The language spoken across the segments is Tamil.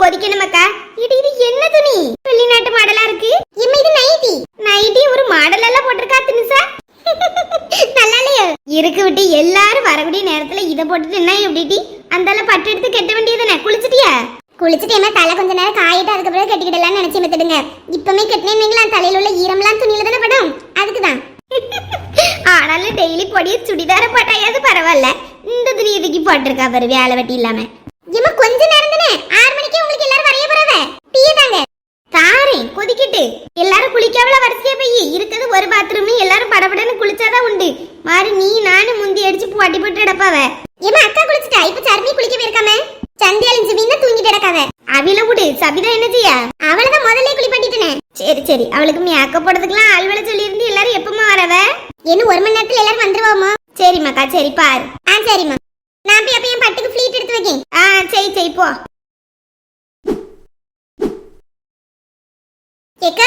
கொதிக்கணுமாக்கா. இது இது என்ன துணி வெளிநாட்டு மாடலா இருக்கு? எம்மா இது நைட்டி. நைட்டி ஒரு மாடல் எல்லாம் போட்டிருக்கா தினுசா? நல்லா இல்லையா? இருக்கு விட்டு எல்லாரும் வரக்கூடிய நேரத்துல இத போட்டுட்டு என்ன எப்படி அந்தால பட்டு எடுத்து கட்ட வேண்டியதுதானே? குளிச்சிட்டியா? குளிச்சுட்டேமா தலை கொஞ்ச நேரம் காயிட்டு அதுக்கப்புறம் கட்டிக்கிடலாம்னு நினைச்சு மெத்துடுங்க இப்பமே கட்டினீங்களா தலையில உள்ள ஈரம்லாம் துணியில தானே படும்? அதுக்குதான். ஆனாலும் டெய்லி பொடிய சுடிதார போட்டாயாவது பரவாயில்ல. இந்த துணி எதுக்கு போட்டிருக்கா பாரு வேலை வெட்டி இல்லாம. இம்மா கொஞ்ச நேரம் தானே? ஆறு மணிக்கு உங்களுக்கு எல்லாரும் வரைய போறதே டீ தாங்க. தாரேன் கொதிக்கிட்டு. எல்லாரும் குளிக்காமல வரிசையா போய். இருக்குது ஒரு பாத்ரூம் எல்லாரும் படபடன்னு குளிச்சாதான் உண்டு. மாறி நீ நானும் முந்தி அடிச்சு போட்டி போட்டு கிடப்பாவ. ஏமா அக்கா குளிச்சுட்டா? இப்ப சர்மி குளிக்க போயிருக்காம? சந்தியாலின் ஜிமின்னா தூங்கிட்டு கிடக்காவ. அவில விடு சபிதா என்ன செய்ய? அவளதான் முதல்ல குளிப்பாட்டிட்டனே. சரி சரி. அவளுக்கு மேக்கப் போடுறதுக்குலாம் ஆள்வேலை சொல்லியிருந்து எல்லாரும் எப்பமா வரவ? இன்னும் ஒரு மணி நேரத்துல எல்லாரும் வந்துருவோமா சரிம்மாக்கா சரி பாரு. ஆ சரிம்மா. நான் போய் அப்ப என் பட்டுக்கு ஃப்ளீட் எடுத்து வைக்கேன். ஆ சரி சரி போ. கேக்க?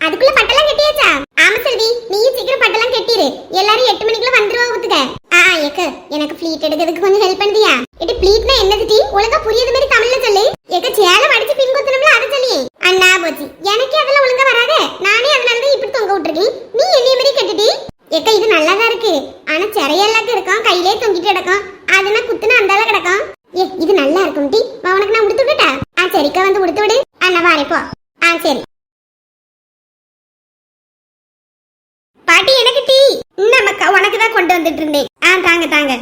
அதுக்குள்ள பட்டெல்லாம் கட்டியாச்சா? ஆமா செல்வி நீ சீக்கிரம் பட்டெல்லாம் கட்டிரு. எல்லாரும் எட்டு மணிக்குள்ள வந்துருவா ஒத்துக்க. ஆ ஏக்க எனக்கு ஃப்ளீட் எடுக்கிறதுக்கு கொஞ்சம் ஹெல்ப் பண்ணுதியா இது ஃப்ளீட்னா என்னது டீ ஒழுங்கா புரியுது மாதிரி தமிழ்ல சொல்லு ஏக்க சேலம் அடிச்சு பின் குத்தணும்ல அதை சொல்லி அண்ணா போச்சு எனக்கு அதெல்லாம் ஒழுங்கா வராதே நானே அதனால தான் இப்படி தொங்க விட்டுருக்கேன் நீ என்னைய மாதிரி கட்டிட்டி ஏக்க இது நல்லாதான் இருக்கு ஆனா சிறையெல்லாம் இருக்கும் கையிலே தொங்கிட்டு கிடக்கும் அதுனா குத்துனா அந்தால கிடக்கும் ஏ இது நல்லா இருக்கும் டி உனக்கு நான் உடுத்து விட்டுட்டா ஆ சரிக்கா வந்து உடுத்து விடு அண்ணா வாரே போ ஆ சரி பாட்டி எனக்கு டீ நமக்கா உனக்கு தான் கொண்டு வந்துட்டு இருந்தேன் ஆ தாங்க தாங்க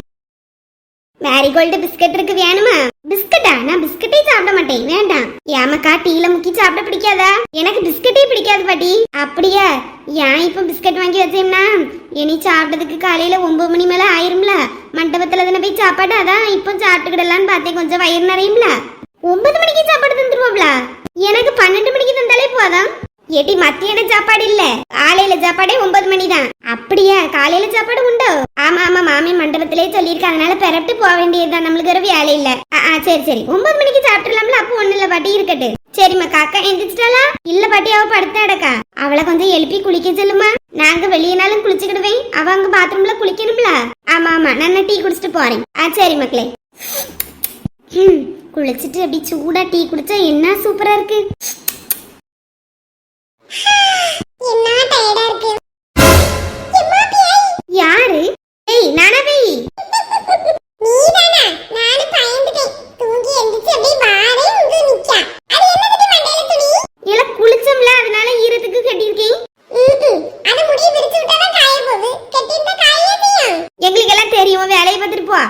மேரிகோல்டு பிஸ்கட் இருக்கு வேணுமா? பிஸ்கட்டா நான் பிஸ்கட்டே சாப்பிட மாட்டேன். வேண்டாம். ஏமக்கா டீல முக்கி சாப்பிட பிடிக்காதா? எனக்கு பிஸ்கட்டே பிடிக்காது பாட்டி. அப்படியா? ஏன் இப்ப பிஸ்கட் வாங்கி வச்சேம்னா? இனி சாப்பிட்டதுக்கு காலையில ஒன்பது மணி மேல ஆயிரும்ல. மண்டபத்துல தானே போய் சாப்பாடு? அதான் இப்போ சாப்பிட்டுக்கிடலான்னு பார்த்தேன். கொஞ்சம் வயிறு நிறையும்ல. ஒன்பது மணிக்கு சாப்பாடு தந்துருவோம்ல. எனக்கு பன்னெண்டு மணிக்கு தந்தாலே போதும். ஏட்டி மத்தியான சாப்பாடு இல்ல. காலையில சாப்பாடே ஒன்பது மணி தான் அப்படியா? காலையில சாப்பாடு உண்டோ? ஆமா ஆமா மாமி மண்டபத்திலே சொல்லியிருக்க. அதனால பெறட்டு போக வேண்டியதுதான். நம்மளுக்கு ஒரு வேலை இல்ல. ஆ, சரி சரி. ஒன்பது மணிக்கு சாப்பிட்டுலாம்ல அப்போ ஒண்ணு இல்ல பாட்டி இருக்கட்டு. சரிம்மா காக்கா எந்திரிச்சிட்டாளா? இல்ல பாட்டி அவ படுத்தாடக்கா அவளை கொஞ்சம் எழுப்பி குளிக்க சொல்லுமா? நாங்க வெளியினாலும் குளிச்சுக்கிடுவேன். அவ அங்க பாத்ரூம்ல குளிக்கணும்ல? ஆமா ஆமா. நான் டீ குடிச்சிட்டு போறேன். ஆ சரி மக்களே. குளிச்சிட்டு அப்படி சூடா டீ குடிச்சா என்ன சூப்பரா இருக்கு? யாரு? ஏய் பேய் நீதானா நானு பயந்துட்டேன் தூங்கி எந்திரிச்சு அப்படியே வாரே உங்க நிக்கா அது என்னது மண்டையில துணி இல்ல குளிச்சோம்ல அதனால ஈரத்துக்கு கட்டியிருக்கேன் அது முடிய விரிச்சு விட்டா காய போகுது கட்டியிருந்தா காயே செய்யும் எங்களுக்கு எல்லாம் தெரியும் வேலையை பார்த்துட்டு போ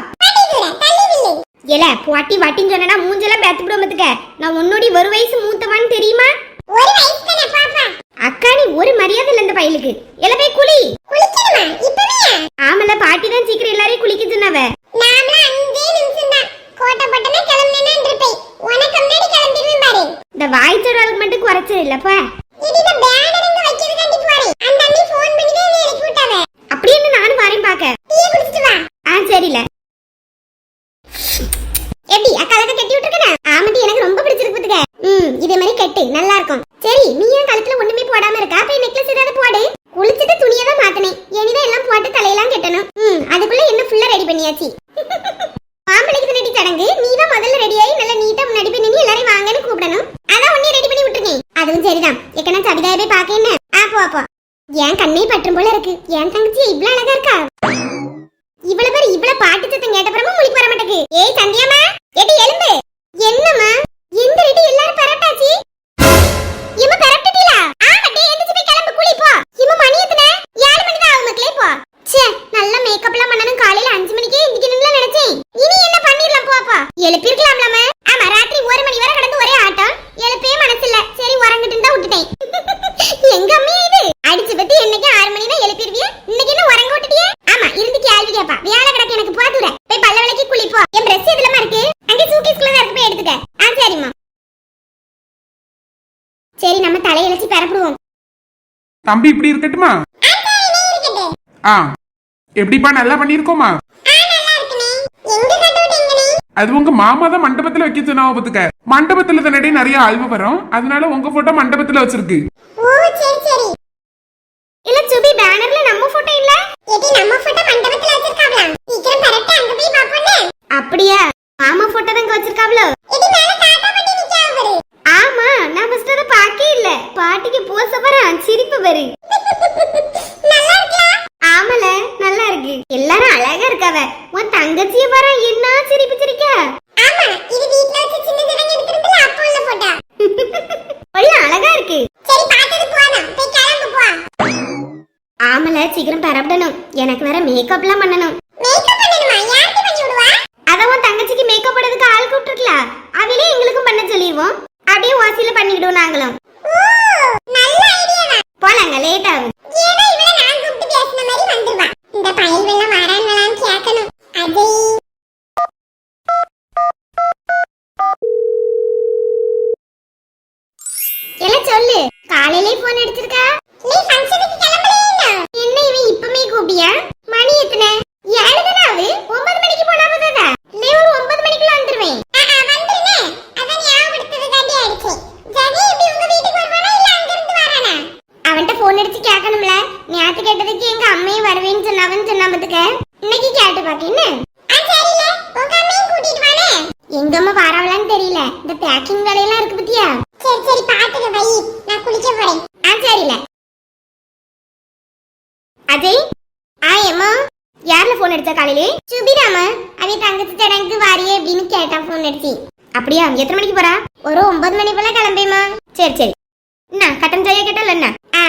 ஏல போட்டி வாட்டின்னு சொன்னா மூஞ்செல்லாம் பேத்து விடுவதுக்க நான் உன்னோடி ஒரு வயசு மூத்தவான்னு தெரியுமா ஒரு வயசு தானே பாப்பா அக்கா நீ ஒரு மரியாதை இல்ல இந்த பையலுக்கு எல போய் குளி குளிக்கணுமா இப்பவே ஆமல பாட்டி தான் சீக்கிரம் எல்லாரையும் குளிக்க சொன்னவ நாமல அஞ்சே நிமிஷம் தான் கோட்டை பட்டனா கிளம்பினேன் இருப்பேன் உனக்கு முன்னாடி கிளம்பிடுவேன் பாரு இந்த வாய் சொல்றதுக்கு மட்டும் குறைச்சது இல்லப்பா இதுல பேனர் இங்க வைக்கிறதுக்காண்டி போறேன் அந்த அண்ணி ஃபோன் பண்ணி தான் இறக்கி விட்டாவ அப்படியே நானும் வரேன் பாக்க டீ குடிச்சிட்டு வா எப்படி கட்டி ஆமாட்டி எனக்கு ரொம்ப பிடிச்சிருக்கு பாத்துக்க ம் இதே மாதிரி கட்டு நல்லா இருக்கும். சரி நீ ஏன் கழுத்துல ஒண்ணுமே போடாம இருக்கா? போய் நெக்லஸ் ஏதாவது போடு. குளிச்சிட்டு துணியை தான் மாத்தனேன். இனிதான் எல்லாம் போட்டு தலையெல்லாம் கட்டணும். ம் அதுக்குள்ள என்ன ஃபுல்லா ரெடி பண்ணியாச்சு. ஆம்பளைக்கு தானடி சடங்கு? நீ தான் முதல்ல ஆகி நல்லா நீட்டா முன்னாடி போய் நின்று எல்லாரையும் வாங்கன்னு கூப்பிடணும் அதான் உன்னையும் ரெடி பண்ணி விட்டுருக்கேன் அதுவும் சரிதான் எக்கனா சபிதாயை போய் பார்க்க என்ன ஆ போ போ என் கண்ணே பற்றும் போல இருக்கு என் தங்கச்சி இவ்ளோ அழகா இருக்கா இவ்வளவு பேர் இவ்வளவு பாட்டு சத்தம் கேட்டப்புறமா முழிப்பு வர மாட்டேங்குது ஏய் சந்தியாமா எடி எலும்பு என்னம்மா எந்த ரெடி எல்லாரும் பரட்டாச்சி இம்ம பரட்டடிலா ஆமாட்டி எந்திரிச்சு போய் கிளம்பு குளி போ இம்ம மணி எத்தனை ஏழு மணி தான் ஆகும் மக்களே போ ச்சே நல்ல மேக்கப்லாம் பண்ணனும் காலையில அஞ்சு மணிக்கே எந்திரிக்கணும்னு நினைச்சேன் இனி என்ன பண்ணிரலாம் போ போ எழுப்பிருக்கலாம்லாம ஆமா ராத்திரி ஒரு மணி வரை கடந்து ஒரே ஆட்டம் எழுப்பவே மனசு இல்ல சரி உறங்கிட்டு தான் விட்டுட்டேன் எங்க அம்மா இது அடிச்சு பத்தி என்னைக்கு ஆறு மணினா எழுப்பிடுவிய இன்னைக்கு என்ன உறங்க விட்டுட்டியே ஆமா இருந்து கேள்வி கேப்பா வேலை கிடக்கு எனக்கு பாத்துற போய் பல்ல விளக்கி குளிப்போ என் பிரஷ் இதுலமா இருக்கு அங்க சூட்கேஸ்க்குள்ள தான் இருக்கு போய் எடுத்துக்க ஆ சரிம்மா சரி நம்ம தலையெழுச்சி பரப்பிடுவோம். தம்பி இப்படி இருக்கட்டுமா? ஆ. எப்படிப்பா நல்லா பண்ணிருக்கோமா அது உங்க மாமா தான் மண்டபத்துல வைக்க சொன்னாவ பத்துக்க. மண்டபத்துல தானே நிறைய ஆய்வு வரும். அதனால உங்க போட்டோ மண்டபத்துல வச்சிருக்கு. ஓ சரி சரி. இல்ல சுபி பேனர்ல நம்ம போட்டோ இல்ல? எடி நம்ம போட்டோ மண்டபத்துல வச்சிருக்காங்களா சீக்கிரம் பரட்ட அங்க போய் பாப்போம் அப்படியா? பாட்டிக்கு போச வரேன் சிரிப்பு வரு. ஆமல நல்லா இருக்கு எல்லாரும் அழகா இருக்காவ. உன் தங்கச்சிய வர என்ன சிரிப்பு சிரிக்க? அழகா இருக்கு. சரி ஆமல சீக்கிரம் பரப்பிடணும். எனக்கு வேற மேக்கப் எல்லாம் பண்ணணும். பண்ணி உன் தங்கச்சிக்கு மேக்கப் போடுறதுக்கு ஆள் கூப்பிட்டுருக்கலாம் அவளே எங்களுக்கும் பண்ண சொல்லிடுவோம். அப்படியே வாசியில பண்ணிக்கிடுவோம் நாங்களும். போலாங்க லேட் ஆகும் ஏதோ இவள நான் கூப்பிட்டு பேசின மாதிரி வந்துருவா இந்த பயல் வெள்ளம் வராங்களான்னு கேட்கணும் அதே எல்லாம் சொல்லு காலையிலே போன் அடிச்சிருக்கா நீ ஃபங்க்ஷனுக்கு கிளம்பலையா என்ன இவன் இப்பமே கூப்பியா மணி எத்தனை ஏழு தானே ஆகுது ஒன்பது மணிக்கு போனா போதாதா இல்லை ஒரு ஒன்பது மணிக்குள்ள வந்துருவேன் வந்துருனே அதான் ஞாபகப்படுத்ததுக்காண்டி அடிச்சேன் ஜெகி இப்படி உங்க வீட்டுக்கு வருவானா இல்ல அங்க இருந்து வரானா அவன்கிட்ட போன் அடிச்சு கேட்கணும்ல நேத்து கேட்டதுக்கு எங்க அம்மையும் வருவேன்னு சொன்னாவன்னு சொன்னாமத்துக்க இன்னைக்கு கேட்டு பாக்க என்ன எங்க அம்மா வரவளான்னு தெரியல இந்த பேக்கிங் வேலையெல்லாம் இருக்கு பத்தியா சரி சரி பாத்துக்க வை நான் குளிக்க போறேன் ஆ சரில அஜய் ஆ ஏம்மா? யார்ல போன் எடுத்த காலையிலே? சுபிராமா அதே தங்கச்சி தடங்கு வாரியே அப்படின்னு கேட்டா போன் எடுத்தி. அப்படியா? எத்தனை மணிக்கு போறா? ஒரு ஒன்பது மணி போல கிளம்பேமா சரி சரி. என்ன கட்டன் சாயா கேட்டல என்ன ஆ.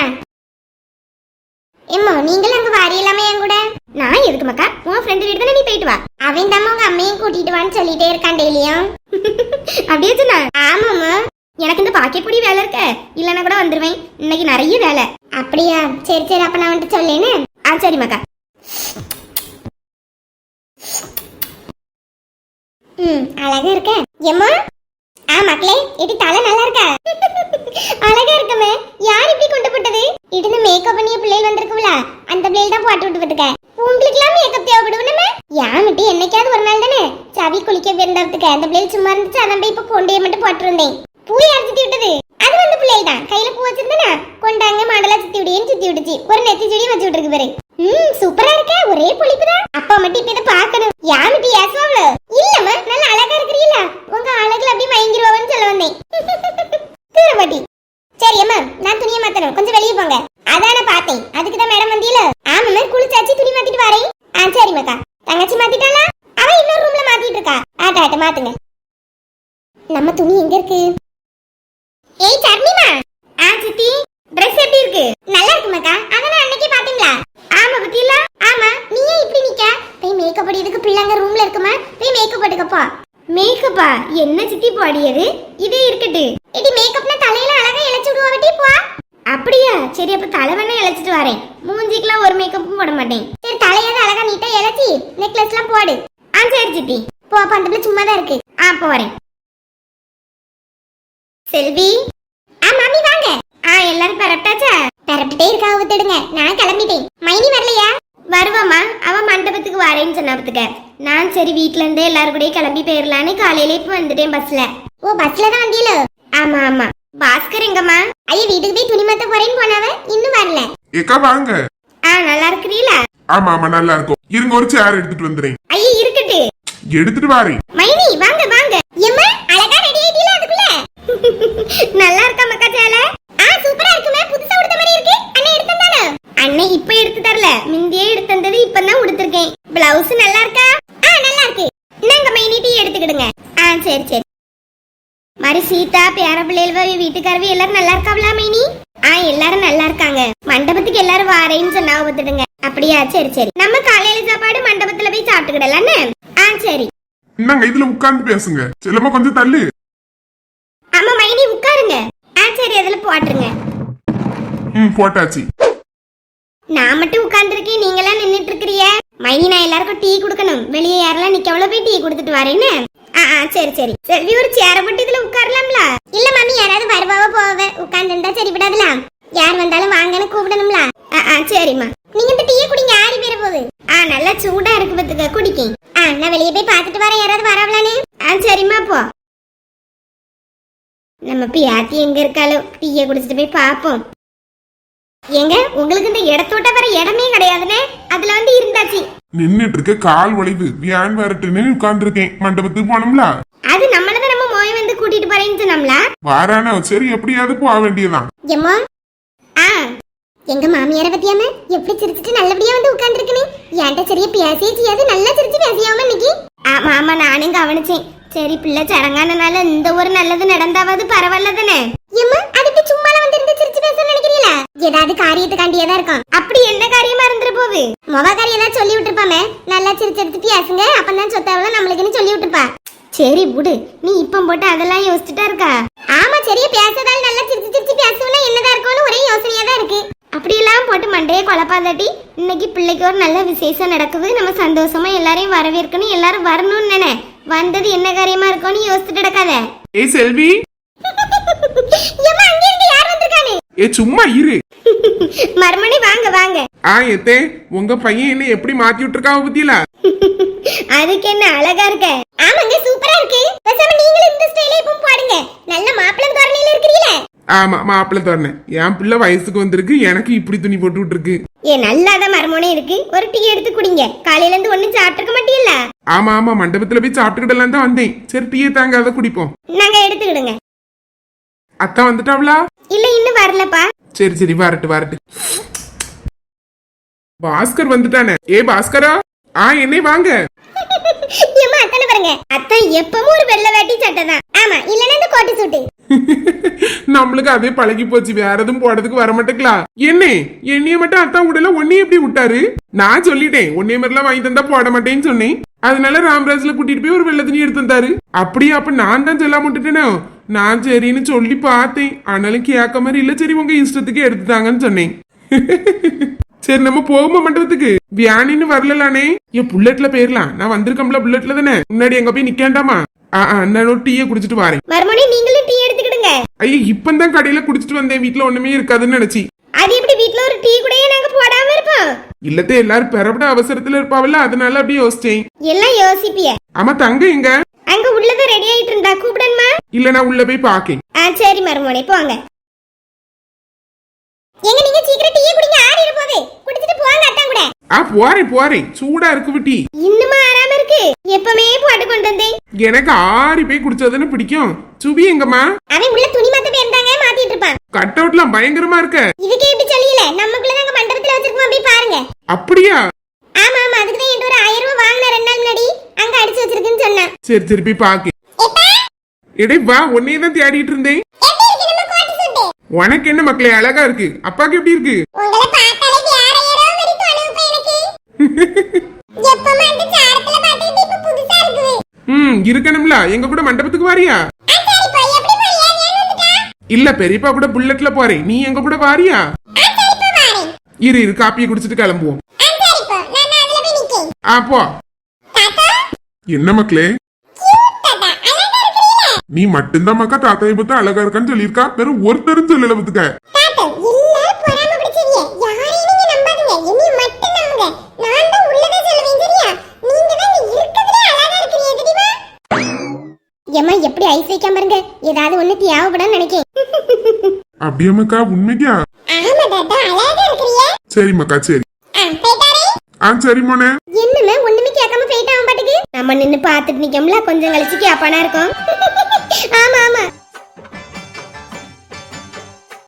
எம்மா நீங்களும் அங்க வாரி இல்லாம என் கூட? நான் எதுக்கு மக்கா? உன் ஃப்ரெண்டு வீடு தானே நீ போயிட்டு வா. அவன் தான் உங்க அம்மையும் கூட்டிட்டு வான்னு சொல்லிட்டே இருக்கான் டெய்லியும். அப்படியே சொன்னா ஆமாம்மா. எனக்கு வேலை இருக்க? இல்லைன்னா கூட வந்துருவேன். இன்னைக்கு நிறைய வேலை. அப்படியா? சரி சரி அப்ப நான் வந்துட்டு சொல்லேன்னு? ஆ சரி மக்கா. ம் அழகா இருக்க. எம்மா? ஆ மக்களே இது தலை நல்லா இருக்கா? அழகா இருக்கமே யார் இப்படி கொண்டு போட்டது? இதுல மேக்கப் பண்ணிய பிள்ளைகள் வந்திருக்கும்ல. அந்த பிள்ளைகள் தான் போட்டு விட்டு விட்டுக்க. உங்களுக்கு எல்லாம் மேக்கப் தேவைப்படுவனமே யாமிட்டு என்னைக்காவது ஒரு நாள் தானே? சவி குளிக்க பிறந்ததுக்கு அந்த பிள்ளைகள் சும்மா இருந்துச்சு. அதான் போய் இப்ப கொண்டே மட்டும் போட்டிருந்தேன். பூ யார் சுத்தி விட்டது. அது வந்து பிள்ளைகள் தான் கையில பூ வச்சிருந்தேனா? கொண்டாங்க மாடலா சுத்தி விடியேன்னு சுத்தி விட்டுச்சு ஒரு நெத்தி செடியும் வச்சு விட்டுருக்கு பாரு. ம் சூப்பரா இருக்க. ஒரே பொழிப்பு தான் அப்பா மட்டும் இப்ப இதை பாக்கணும் யாமிட்டி ஏசுவாங்கள இல்லம்மா நல்ல அழகா இருக்கிறீங்களா உங்க அழகுல அப்படியே மயங்கிருவான்னு சொல்ல வந்தேன். கூறப்பட்டி சரி அம்மா நான் துணியை மாத்தணும். கொஞ்சம் வெளியே போங்க. அதான பார்த்தேன். அதுக்கு தான் மேடம் வந்தீல. ஆமாம்மா குளிச்சாச்சு துணி மாத்திட்டு வரேன். ஆ சரி மக்கா தங்கச்சி மாத்திட்டாளா? அவ இன்னொரு ரூம்ல மாத்திட்டு இருக்கா. ஆட்டா ஆட்ட மாத்துங்க நம்ம துணி எங்க இருக்கு ஏய் சர்மிமா ஆ சித்தி Dress எப்படி இருக்கு நல்லா இருக்கு மக்கா அதான் அன்னைக்கே பாத்தீங்களா ஆமா பத்தியில ஆமா நீ ஏன் இப்படி நிக்க போய் மேக்கப் அடியதுக்கு பிள்ளைங்க ரூம்ல இருக்குமா போய் மேக்கப் போட்டுக்கப்பா மேக்கப்பா என்ன சித்தி பாடியது இதே இருக்கட்டு இது மேக்கப்னா தலையில அழகா இழைச்சு விடுவாட்டி போ அப்படியா சரி அப்ப தலைவனே இழைச்சிட்டு வரேன். மூஞ்சிக்கெல்லாம் ஒரு மேக்கப்பும் போட மாட்டேன். சரி தலையாவது அழகா நீட்டா இழைச்சி நெக்லஸ் எல்லாம் போடு. ஆ சரி சித்தி. போ பண்றது சும்மா தான் இருக்கு. ஆ போறேன் செல்வி? ஆ மாமி வாங்க. ஆ எல்லாரும் பரப்பிட்டாச்சா? பரப்பிட்டே இருக்கா விட்டுடுங்க. நான் கிளம்பிட்டேன். மைனி வரலையா? வருவாமா அவ மண்டபத்துக்கு வரேன்னு சொன்னதுக்க நான் சரி வீட்ல இருந்தே எல்லாரும் கூட கிளம்பி போயிடலான்னு காலையில இப்ப வந்துட்டேன் பஸ்ல ஓ பஸ்ல தான் வந்தியல ஆமா ஆமா. பாஸ்கர் எங்கம்மா? ஐயா வீட்டுக்கு போய் துணி மாத்த போறேன்னு போனாவ இன்னும் வரல. ஏக்கா வாங்க. ஆ நல்லா இருக்கிறீங்களா? ஆமா ஆமா நல்லா இருக்கும். இருங்க ஒரு சேர் எடுத்துட்டு வந்துறேன் ஐயா இருக்கட்டு. எடுத்துட்டு வாரேன். மைனி வாங்க வாங்க. எம்மா அழகா ரெடி ஆயிட்டீல அதுக்குள்ள? நல்லா இருக்கா மக்கா சேல ஆ சூப்பரா இருக்குமே. புதுசா உடுத்த மாதிரி இருக்கு. அண்ணே எடுத்து தானே அண்ணே இப்ப எடுத்து தரல. முந்தையே எடுத்து தந்தது இப்பதான் உடுத்திருக்கேன். பிளவுஸ் நல்லா இருக்கா? ஆ நல்லா இருக்கு. இந்தாங்க மைனி டீ எடுத்துக்கிடுங்க. ஆ சரி சரி. மாதிரி சீதா பேர பிள்ளைகள் வீட்டுக்காரவி எல்லாரும் நல்லா இருக்காங்களா மைனி? ஆ எல்லாரும் நல்லா இருக்காங்க. மண்டபத்துக்கு எல்லாரும் வாரேன்னு சொன்னா ஒத்துடுங்க அப்படியா சரி சரி. நம்ம காலையில சாப்பாடு மண்டபத்துல போய் சாப்பிட்டுக்கிடலான்னு ஆ சரி. இந்தாங்க இதுல உட்கார்ந்து பேசுங்க. செல்லம்மா கொஞ்சம் தள்ளு. ஆமா மைனி உட்காருங்க. ஆ சரி அதுல போட்டுருங்க. ம் போட்டாச்சு. நான் மட்டும் உட்கார்ந்துருக்கேன் நீங்க எல்லாம் நின்னுட்டு இருக்கிறிய மைனி நான் எல்லாருக்கும் டீ கொடுக்கணும். வெளியே யாரெல்லாம் நிக்கவள போய் டீ கொடுத்துட்டு வரேன்னு சரி சரி. செல்வி ஒரு சேர போட்டு இதுல உட்காரலாம்ல? இல்ல மாமி யாராவது வருவாவ போவ? உட்கார்ந்துருந்தா சரி விடாதுல யார் வந்தாலும் வாங்கன்னு கூப்பிடணும்ல? சரிம்மா. நீங்க இந்த டீயை குடிங்க ஆறி பேர போகுது ஆ நல்லா சூடா இருக்கு பத்துக்க குடிக்க ஆ நான் வெளியே போய் பார்த்துட்டு வரேன் யாராவது வரவளானே ஆ சரிம்மா போ. நம்ம பியாத்தி எங்க இருக்காளோ? டீயை குடிச்சிட்டு போய் பாப்போம் ஏங்க உங்களுக்கு இந்த இடத்தோட்ட வர இடமே கிடையாதுனே? அதுல வந்து இருந்தாச்சு. நின்னுட்டு இருக்க கால் வளைவு வியான் வரட்டுன்னு உட்கார்ந்து இருக்கேன் மண்டபத்துக்கு போனோம்ல? அது நம்மளதான் நம்ம மோய் வந்து கூட்டிட்டு போறேன்னு சொன்னோம்ல? வாரானா சரி எப்படியாவது போக வேண்டியதான் எம்மோ? ஆ. எங்க மாமியார பத்தியாம எப்படி சிரிச்சிட்டு நல்லபடியா வந்து உட்கார்ந்துருக்குன்னு? என்கிட்ட சரியா பேசியே செய்யாது நல்லா சிரிச்சு பேசியாம இன்னைக்கு? ஆமா ஆமா நானும் கவனிச்சேன். சரி பிள்ளை சடங்கானனால இந்த ஒரு நல்லது நடந்தாவது பரவாயில்ல தானே ஏம்மா அதுக்கு சும்மால வந்து இருந்து சிரிச்சு பேச நினைக்கிறீங்களா? ஏதாவது காரியத்துக்காண்டியே தான் இருக்கும். அப்படி என்ன காரியம் ஏதாவது சொல்லி விட்டுருப்பாமே. நல்லா சிரிச்சு எடுத்து பேசுங்க. அப்பதான் சொத்தாவெல்லாம் நம்மளுக்குன்னு சொல்லி விட்டுருப்பா. சரி விடு. நீ இப்ப போட்டு அதெல்லாம் யோசிச்சுட்டா இருக்கா? ஆமா சரியா பேசுறதால நல்லா சிரிச்சு சிரிச்சு பேசுவனா என்னதான் இருக்கும்னு ஒரே யோசனையா தான் இருக்கு. அப்படியெல்லாம் போட்டு மண்டையே குழப்பாதாட்டி இன்னைக்கு பிள்ளைக்கு ஒரு நல்ல விசேஷம் நடக்குது. நம்ம சந்தோஷமா எல்லாரையும் வரவேற்கணும். எல்லாரும் வரணும்னு நினை. வந்தது என்ன காரியமா இருக்கும்னு யோசிச்சுட்டு கிடக்காத ஏய் செல்வி ஏம்மா அங்க இருந்து யார் வந்திருக்கானு ஏ சும்மா இரு. மறுமணி வாங்க வாங்க. ஆ எத்தே உங்க பையன் என்ன எப்படி மாத்தி விட்டுருக்கா பத்தியில? அதுக்கு என்ன அழகா இருக்க? ஆமாங்க சூப்பரா இருக்கு. பேசாம நீங்களும் இந்த ஸ்டைலே இப்போ பாடுங்க. நல்ல மாப்பிளம் தோரணையில இருக்கிறீங்களே ஆமா மாப்பிள்ளை தோறனேன் என் பிள்ளை வயசுக்கு வந்திருக்கு எனக்கு இப்படி துணி போட்டு விட்டுருக்கு. ஏ நல்லாதான் மரமோனே இருக்கு. ஒரு டீ எடுத்து குடிங்க. காலையில இருந்து ஒண்ணும் சாப்பிட்டுக்க மாட்டீங்களா ஆமா ஆமா மண்டபத்துல போய் சாப்பிட்டுக்கிடலாம் தான் வந்தேன். சரி டீயை தாங்க அதை குடிப்போம். நாங்க எடுத்துக்கிடுங்க. அத்தா வந்துட்டாவளா? இல்ல இன்னும் வரலப்பா. சரி சரி வரட்டு வரட்டு. பாஸ்கர் வந்துட்டானே. ஏ பாஸ்கரா? ஆ என்னை வாங்க. ஏம்மா அத்தனை பாருங்க. அத்தான் எப்பவும் ஒரு வெள்ளை வேட்டி சட்டை தான். ஆமா இல்லன்னா இந்த கோட்டு சூட்டு. நம்மளுக்கு அதே பழகி போச்சு. வேற எதுவும் போடுறதுக்கு வர மாட்டேங்களா? என்ன என்னைய மட்டும் அத்தா விடல உன்னைய எப்படி விட்டாரு? நான் சொல்லிட்டேன் உன்னைய மாதிரிலாம் வாங்கி தந்தா போட மாட்டேன்னு சொன்னேன். அதனால ராமராஜ்ல கூட்டிட்டு போய் ஒரு வெள்ளை துணி எடுத்து தந்தாரு அப்படியே அப்ப நான் தான் சொல்லாம விட்டுட்டேனோ? நான் சரின்னு சொல்லி பார்த்தேன். ஆனாலும் கேட்க மாதிரி இல்ல சரி உங்க இஷ்டத்துக்கு எடுத்துட்டாங்கன்னு சொன்னேன். சரி நம்ம போகுமா மண்டபத்துக்கு? வியானின்னு வரலானே என் புல்லட்ல போயிரலாம் நான் வந்திருக்கோம்ல புல்லட்ல தானே. முன்னாடி எங்க போய் நிக்காண்டாமா? நான் ஒரு டீயை குடிச்சிட்டு வரேன். மறுமணி நீங்களும் டீ எடுத்துக்கிடுங்க. ஐயா இப்பந்தான் கடையில குடிச்சிட்டு வந்தேன். வீட்ல ஒண்ணுமே இருக்காதுன்னு நினைச்சி. அது எப்படி வீட்ல ஒரு டீ கூடயே நாங்க போடாம இருப்போம்? இல்லத்தே எல்லாரும் பெறப்பட அவசரத்துல இருப்பாவல்ல அதனால அப்படியே யோசிச்சேன். எல்லாம் யோசிப்பிய. ஆமா தங்க எங்க? அங்க உள்ளத ரெடி ஆயிட்டு இருந்தா கூப்பிடணுமா? இல்ல நான் உள்ள போய் பாக்கேன் ஆ சரி மருமோனே போங்க. எங்க நீங்க சீக்கிரம் டீ குடிங்க ஆறிட போகுது. குடிச்சிட்டு போங்க அத்தான் கூட. ஆ போறேன் போறேன் சூடா இருக்கு விட்டி. இன்னுமா ஆறாம இருக்கு? எப்பமே போட்டு கொண்டு வந்தேன். எனக்கு ஆறி போய் குடிச்சதுன்னு பிடிக்கும். சுபி எங்கம்மா? அவன் உள்ள துணி மாத்த போயிருந்தாங்க மாத்திட்டு இருப்பான். கட் அவுட்லாம் பயங்கரமா இருக்க. இதுக்கே இப்படி சொல்லியல? நமக்குள்ள நாங்க மண்டபத்துல வச்சிருக்கோம் போய் பாருங்க. அப்படியா ஆமா ஆமா அதுக்கு தான் என்கிட்ட ஒரு ஆயிரம் ரூபாய் வாங்கின ரெண்டு நாள் முன்னாடி அங்க அடிச்சு வச்சிருக்குன்னு சொன்னேன். சரி போய் பாக்கேன் இடே வா உன்னையே தான் தேடிட்டு இருந்தேன். உனக்கு என்ன மக்களே அழகா இருக்கு. அப்பாக்கு எப்படி இருக்கு? ம் இருக்கணும்ல. எங்க கூட மண்டபத்துக்கு வாரியா? இல்ல பெரியப்பா கூட புல்லட்ல போறேன். நீ எங்க கூட வாரியா? இரு இரு காப்பியை குடிச்சிட்டு கிளம்புவோம். ஆ சரி போ நான் அதுல போய் நிக்கேன் ஆ போ தாத்தா என்ன மக்களே? நீ மட்டும்தான் மக்கா தாத்தாயை பத்தி அழகா இருக்கான்னு சொல்லியிருக்கா? வெறும் ஒருத்தரும் சொல்லல பத்துக்க ஏம்மா எப்படி ஐஸ் வைக்காம பாருங்க ஏதாவது ஒண்ணு தேவைப்படும் நினைக்கேன். அப்படியா மக்கா? உண்மைக்கா சரி மக்கா சரி. ஆ சரி மோனே. என்னமே பாட்டுக்கு நம்ம நின்னு பாத்துட்டு நிற்கோம்ல கொஞ்சம் கழிச்சு கேப்பானா இருக்கும். ஆமா ஆமா.